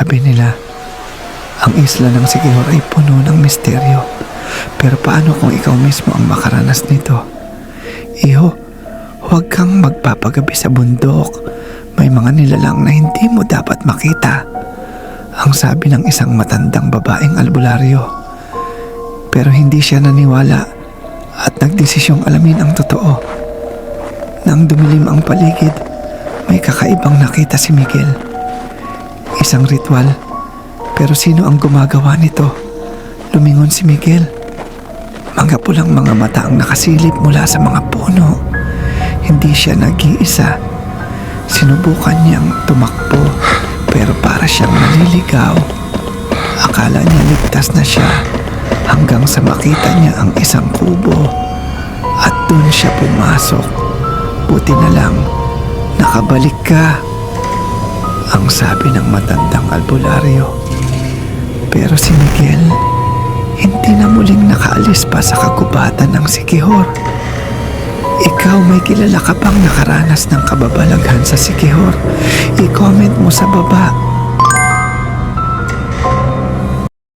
Sabi nila, ang isla ng Sikihor ay puno ng misteryo. Pero paano kung ikaw mismo ang makaranas nito? Iho, huwag kang magpapagabi sa bundok. May mga nilalang na hindi mo dapat makita. Ang sabi ng isang matandang babaeng albularyo. Pero hindi siya naniwala at nagdesisyong alamin ang totoo. Nang dumilim ang paligid, may kakaibang nakita si Miguel. Isang ritual. Pero sino ang gumagawa nito? Lumingon si Miguel. Mga pulang mga mata ang nakasilip mula sa mga puno. Hindi siya nag-iisa. Sinubukan niyang tumakbo pero para siyang naliligaw. Akala niya ligtas na siya hanggang sa makita niya ang isang kubo at doon siya pumasok. Buti na lang, nakabalik ka. Ang sabi ng matandang albularyo. Pero si Miguel, hindi na muling nakaalis pa sa kagubatan ng Sikihor. Ikaw may kilala ka bang nakaranas ng kababalaghan sa Sikihor? I-comment mo sa baba